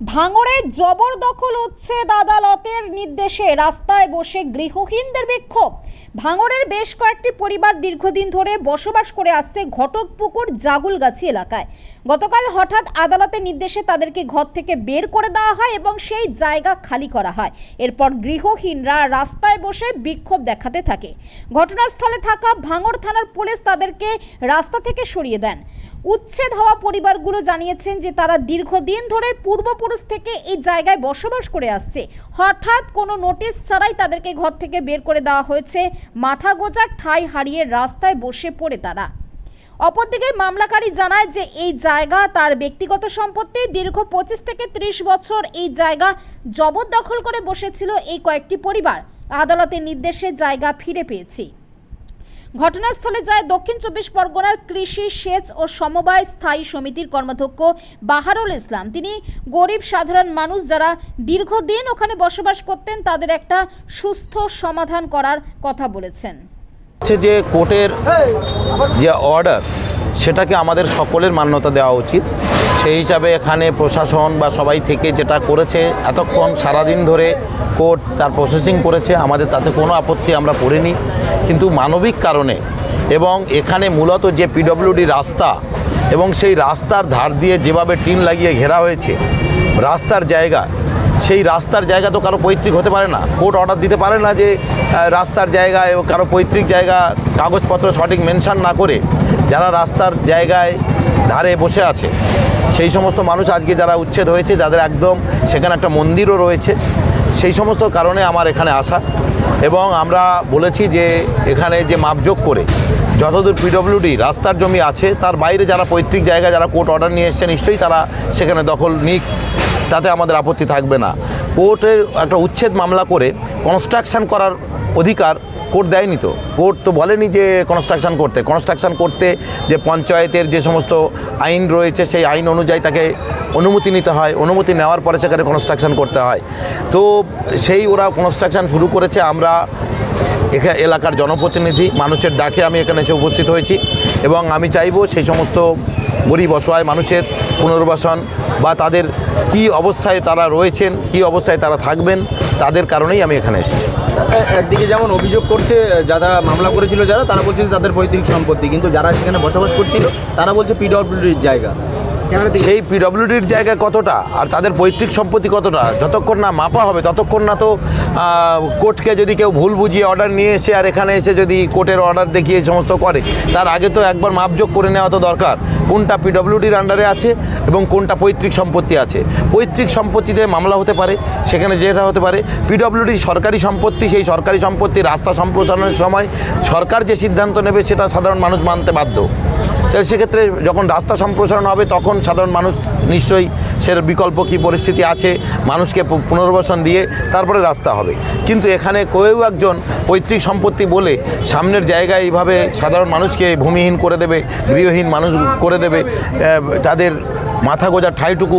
ভাঙড়ে জবরদখল হচ্ছে আদালতের নির্দেশে রাস্তায় বসে গৃহহীনদের বিক্ষোভ। ভাঙড়ের বেশ কয়েকটি পরিবার দীর্ঘদিন ধরে বসবাস করে আসছে ঘটকপুকুর জাগুলগাছি এলাকায়। গতকাল হঠাৎ আদালতের নির্দেশে তাদেরকে ঘর থেকে বের করে দেওয়া হয় এবং সেই জায়গা খালি করা হয়। এরপর গৃহহীনরা রাস্তায় বসে বিক্ষোভ দেখাতে থাকে। ঘটনাস্থলে থাকা ভাঙড় থানার পুলিশ তাদেরকে রাস্তা থেকে সরিয়ে দেন। উচ্ছেদ হওয়া পরিবারগুলো জানিয়েছেন যে তারা দীর্ঘদিন ধরে পূর্বপুরুষ থেকে এই জায়গায় বসবাস করে আসছে। হঠাৎ কোনো নোটিশ ছাড়াই তাদেরকে ঘর থেকে বের করে দেওয়া হয়েছে। মাথা গোজার ঠাই হারিয়ে রাস্তায় বসে পড়ে তারা। অপরদিকে মামলাকারী জানায় যে এই জায়গা তার ব্যক্তিগত সম্পত্তি। দীর্ঘ পঁচিশ থেকে ত্রিশ বছর এই জায়গা জবরদখল করে বসেছিল এই কয়েকটি পরিবার। আদালতের নির্দেশে জায়গা ফিরে পেয়েছি। ঘটনাস্থলে যায় দক্ষিণ চব্বিশ পরগনার কৃষি, সেচ ও সমবায় স্থায়ী সমিতির কর্মাধ্যক্ষ বাহারুল ইসলাম। তিনি গরিব, সাধারণ মানুষ যারা দীর্ঘদিন ওখানে বসবাস করতেন, তাদের একটা সুস্থ সমাধান করার কথা বলেছেন। হচ্ছে যে কোর্টের যে অর্ডার সেটাকে আমাদের সকলের মান্যতা দেওয়া উচিত। সেই হিসাবে এখানে প্রশাসন বা সবাই থেকে যেটা করেছে এতক্ষণ সারাদিন ধরে কোর্ট তার প্রসেসিং করেছে আমাদের তাতে কোনো আপত্তি আমরা করিনি। কিন্তু মানবিক কারণে এবং এখানে মূলত যে পিডব্লিউডি রাস্তা এবং সেই রাস্তার ধার দিয়ে যেভাবে টিন লাগিয়ে ঘেরা হয়েছে রাস্তার জায়গা সেই রাস্তার জায়গা তো কারও পৈতৃক হতে পারে না। কোর্ট অর্ডার দিতে পারে না যে রাস্তার জায়গায় কারও পৈতৃক জায়গা কাগজপত্র সঠিক মেনশন না করে যারা রাস্তার জায়গায় ধারে বসে আছে। সেই সমস্ত মানুষ আজকে যারা উচ্ছেদ হয়েছে, যাদের একদম সেখানে একটা মন্দিরও রয়েছে, সেই সমস্ত কারণে আমার এখানে আসা এবং আমরা বলেছি যে এখানে যে মাপযোগ করে যতদূর পিডব্লিউডি রাস্তার জমি আছে, তার বাইরে যারা পৈতৃক জায়গা, যারা কোর্ট অর্ডার নিয়ে এসছে, নিশ্চয়ই তারা সেখানে দখল নিক। তাতে আমাদের আপত্তি থাকবে না। কোর্টের একটা উচ্ছেদ মামলা করে কনস্ট্রাকশান করার অধিকার কোর্ট দেয়নি তো। কোর্ট তো বলেনি যে কনস্ট্রাকশন করতে। কনস্ট্রাকশন করতে যে পঞ্চায়েতের যে সমস্ত আইন রয়েছে, সেই আইন অনুযায়ী তাকে অনুমতি নিতে হয়। অনুমতি নেওয়ার পরে সেখানে কনস্ট্রাকশন করতে হয়। তো সেই ওরা কনস্ট্রাকশন শুরু করেছে। আমরা এখানে এলাকার জনপ্রতিনিধি মানুষের ডাকে আমি এখানে এসে উপস্থিত হয়েছি। এবং আমি চাইব সেই সমস্ত গরিব, অসহায় মানুষের পুনর্বাসন বা তাদের কি অবস্থায় তারা রয়েছেন, কি অবস্থায় তারা থাকবেন, তাদের কারণেই আমি এখানে এসেছি। একদিকে যেমন অভিযোগ করছে যারা মামলা করেছিল যারা, তারা বলছে তাদের পৈতৃক সম্পত্তি। কিন্তু যারা সেখানে বসবাস করছিল, তারা বলছে পিডব্লিউডির জায়গা। সেই পিডব্লিউডির জায়গা কতটা? আর তাদের পৈতৃক সম্পত্তি কতটা? যতক্ষণ না মাপা হবে, ততক্ষণ না তো কোর্টকে যদি কেউ ভুল বুঝিয়ে অর্ডার নিয়ে এসে আর এখানে এসে যদি কোর্টের অর্ডার দেখিয়ে সমস্ত করে, তার আগে তো একবার মাপযোগ করে নেওয়া তো দরকার। কোনটা পিডব্লিউডির আন্ডারে আছে এবং কোনটা পৈতৃক সম্পত্তি আছে? পৈতৃক সম্পত্তিতে মামলা হতে পারে, সেখানে যেটা হতে পারে পিডব্লিউডি সরকারি সম্পত্তি, সেই সরকারি সম্পত্তি রাস্তা সম্প্রসারণের সময় সরকার যে সিদ্ধান্ত নেবে, সেটা সাধারণ মানুষ মানতে বাধ্য। তাহলে সেক্ষেত্রে যখন রাস্তা সম্প্রসারণ হবে, তখন সাধারণ মানুষ নিশ্চয়ই সের বিকল্প কী পরিস্থিতি আছে, মানুষকে পুনর্বাসন দিয়ে তারপরে রাস্তা হবে। কিন্তু এখানে কেউ একজন পৈতৃক সম্পত্তি বলে সামনের জায়গায় এইভাবে সাধারণ মানুষকে ভূমিহীন করে দেবে, গৃহহীন মানুষ করে দেবে তাদের মাথা গোজার ঠাইটুকু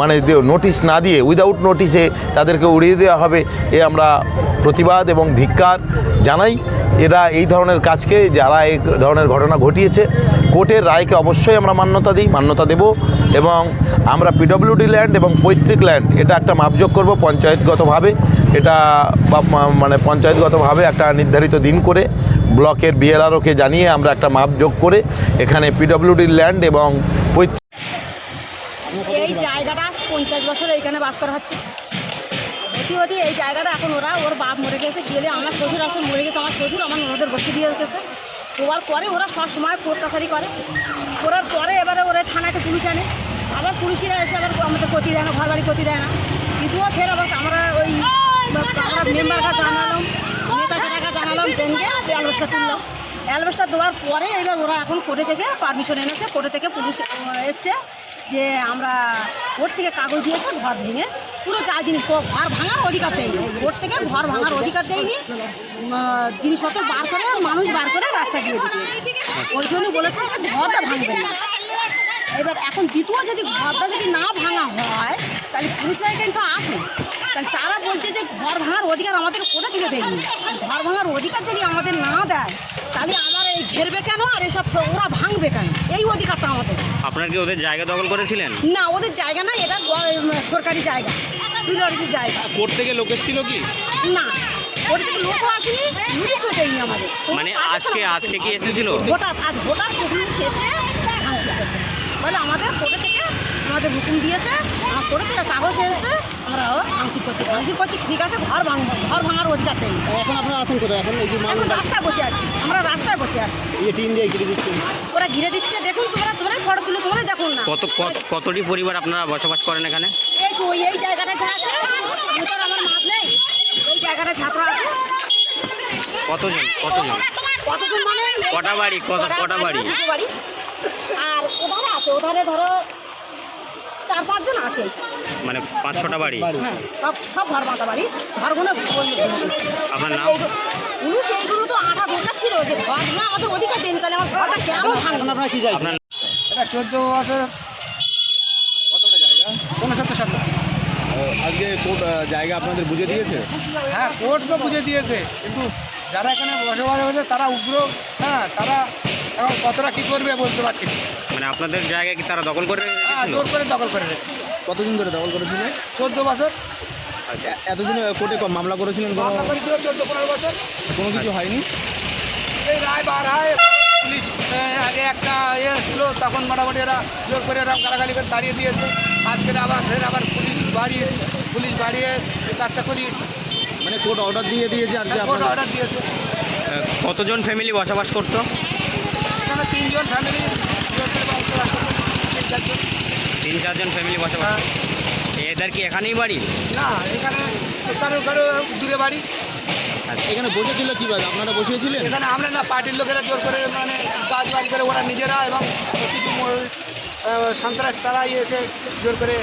মানে নোটিশ না দিয়ে উইদাউট নোটিশে তাদেরকে উড়িয়ে দেওয়া হবে, এ আমরা প্রতিবাদ এবং ধিক্কার জানাই। এরা এই ধরনের কাজকে, যারা এই ধরনের ঘটনা ঘটিয়েছে, কোর্টের রায়কে অবশ্যই আমরা মান্যতা দিই, মান্যতা দেব এবং আমরা পিডব্লিউডি ল্যান্ড এবং পৈতৃক ল্যান্ড এটা একটা মাপযোগ করব পঞ্চায়েতগতভাবে। এটা মানে পঞ্চায়েতগতভাবে একটা নির্ধারিত দিন করে ব্লকের বিএলআরওকে জানিয়ে আমরা একটা মাপযোগ করে এখানে পিডব্লিউডি ল্যান্ড এবং পঞ্চাশ বছর এইখানে বাস করা হচ্ছে। হতে হতে এই জায়গাটা এখন ওরা ওর বাপ মরে গেছে গেলে আমার শ্বশুর আসে মরে গেছে আমার শ্বশুর আমার ননদের বসে দিয়ে গেছে। হওয়ার পরে ওরা সব সময় কোর্ট কাছারি করে। করার পরে এবারে ওরা থানাতে পুলিশ আনে। আবার পুলিশরা এসে আবার আমাদের ক্ষতি দেয় না ঘর বাড়ি ক্ষতি দেয় না। দ্বিতীয় ফের আবার আমরা ওই আমরা মেম্বারকে জানালাম নেতাকে জানালাম জেনকে অ্যালবেস্টার তুললাম অ্যালবেস্টার দেওয়ার পরে এবার ওরা এখন কোর্টে থেকে পারমিশন এনেছে। কোর্টে থেকে পুলিশ এসছে। যে আমরা কোর্ট থেকে কাগজ দিয়েছে, ঘর ভেঙে। পুরো যা জিনিস ঘর ভাঙার অধিকার দেয়নি। কোর্ট থেকে ঘর ভাঙার অধিকার দেয়নি। জিনিসপত্র বার করে, মানুষ বার করে রাস্তা দিয়ে দিতে ওই জন্য বলেছে যে ঘরটা ভাঙবে না। এবার এখন দ্বিতীয় যদি ঘরটা যদি না ভাঙা হয়, তাহলে পুলিশরা কিন্তু আছে। তাহলে তারা বলছে যে ঘর ভাঙার অধিকার আমাদের কোথা থেকে দেয়নি। ঘর ভাঙার অধিকার যদি আমাদের না দেয় ঘেরবে কেন? আর এসব ওরা ভাঙবে কেন? এই অধিকারটা আমাদের। আপনার কি ওদের জায়গা দখল করেছিলেন? না ওদের জায়গা না এটা সরকারি জায়গা। পিলরিটির জায়গা। কোর্ট থেকে লোক এসেছিল কি? না ওর থেকে লোকও আসেনি দেয়নি আমাদের। মানে আজকে আজকে কি এসেছিল? হঠাৎ আজ হঠাৎ শেষে বলে আমাদের আমাদের হুকুম দিয়েছে। আমার করে কাগজ এসেছে। আমরা ভাঙচুর করছি। ভাঙচুর করছি ঠিক আছে ঘর ভাঙবো ঘর ভাঙার অধিকার দেয়নি এখন আপনারা আছেন কোথায়? এখন এই যে এখন রাস্তায় বসে আছি। আমরা রাস্তায় বসে আছি। এই টিন দিয়ে ঘিরে দিচ্ছেন ওরা ঘিরে দিচ্ছে। দেখুন তোমরা তোমরাই ফটো তুলে তোমরাই দেখুন না। কত কত- কতটি পরিবার আপনারা বসবাস করেন এখানে? এই তো ওই এই জায়গাটা যা আছে আমি তো আমার মাপ নেই। এই জায়গাটা ছাত্র আছে। কতজন? কতজন? কতজন মানে? কটা বাড়ি? কত- কটা বাড়ি। আর ওধারে আছে ওধারে ধরো চার পাঁচজন আছে মানে পাঁচ ছটা বাড়ি? হ্যাঁ সব সব ঘর বাঁধা বাড়ি। ঘরগুলো আপনার নাম? উনি সেইগুলো তো আঠা দরকার ছিল যে ঘরগুলো আমাদের অধিকার দেন তাহলে আমার ঘরটা কেন ভাঙবে? আপনারা কি আপনার এটা চোদ্দ বছর। কতটা জায়গা? সাল আজকে কোর্ট জায়গা আপনাদের বুঝে দিয়েছে? হ্যাঁ কোর্ট তো বুঝে দিয়েছে কিন্তু যারা এখানে বসবাস হয়েছে তারা উগ্র। হ্যাঁ তারা এখন কতটা কী করবে বলতে পারছি না। মানে আপনাদের জায়গায় কি তারা দখল করে হ্যাঁ রেখেছিল জোর করে দখল করে রেখেছে কতদিন ধরে দখল করেছিল? চোদ্দ বছর। এ- এতদিন কোর্টে মামলা করেছিলেন কোনো? মামলা করেছিল চোদ্দ পনেরো বছর। কোনো কিছু হয়নি? এই রায় বার হয় পুলিশ আহ, আগে একটা ইয়ে ছিল তখন মোটামুটি এরা জোর করে এরা গালাগালি করে দাঁড়িয়ে দিয়েছে। আজকে আবার ফের আবার পুলিশ বাড়িয়েছে। পুলিশ বাড়িয়ে এই কাজটা করিয়েছে। মানে কোর্ট অর্ডার দিয়ে দিয়েছে আর কি কোর্ট অর্ডার দিয়েছে। কতজন ফ্যামিলি বসবাস করতো? তিনজন ফ্যামিলি তিন চারজন। তিন চারজন ফ্যামিলি বসবাস এদের কি এখানেই বাড়ি? না এখানে কারও কারও দূরে বাড়ি। এখানে বসেছিল কীভাবে? আপনারা বসিয়েছিলেন? এখানে আমরা না পার্টির লোকেরা জোর করে মানে গাছ বাড়ি করে ওরা নিজেরা এবং কিছু সন্ত্রাস তারা এসে জোর করে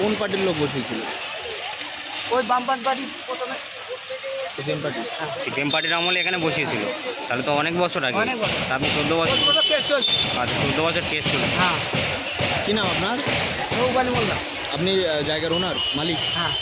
কোন পার্টির লোক বসিয়েছিল? ওই বামপান পার্টি প্রথমে। CPM party. সিপিএম পার্টির আমলে এখানে বসিয়েছিল। তাহলে তো অনেক বছর আগে। তা আপনি চোদ্দ বছর আচ্ছা চোদ্দ বছর কেস ছিল। হ্যাঁ। কি নাম আপনার? আপনি জায়গার ওনার মালিক? হ্যাঁ।